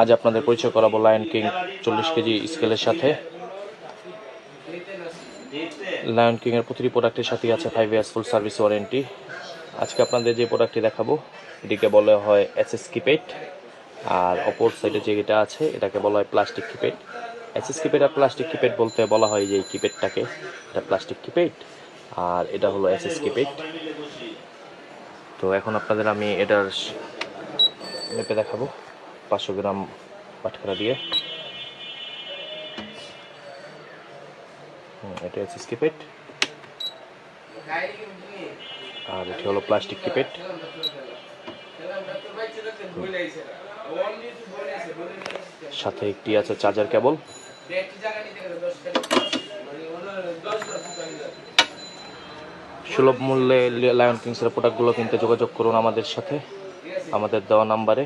আজ আপনাদের পরিচয় করাবো লায়ন কিং চল্লিশ কেজি স্কেলের সাথে। লায়ন কিং এর প্রতিটি প্রোডাক্টের সাথে আছে five years full service warranty আজকে আপনাদের যে প্রোডাক্টটি দেখাবো, এটিকে বলা হয় এসএস কিপেড আর অপর সাইডে যে এটা আছে, এটাকে বলা হয় প্লাস্টিক কিপেড এসএস কিপেড আর প্লাস্টিক কিপেড বলতে বলা হয় যে এই কিপেডটাকে এটা প্লাস্টিক কিপেড আর এটা হলো এসএস কিপেড তো এখন আপনাদের আমি এটার মেপে দেখাবো। পাঁচশো গ্রাম পাটখারা দিয়ে। এটা হচ্ছে স্কিপেট। আর এটি হলো প্লাস্টিক কিপেট সাথে একটি আছে চার্জার কেবল। সুলভ মূল্যে লায়ন কিংসের প্রোডাক্টগুলো কিনতে যোগাযোগ করুন আমাদের সাথে। আমাদের দেওয়া নাম্বারে।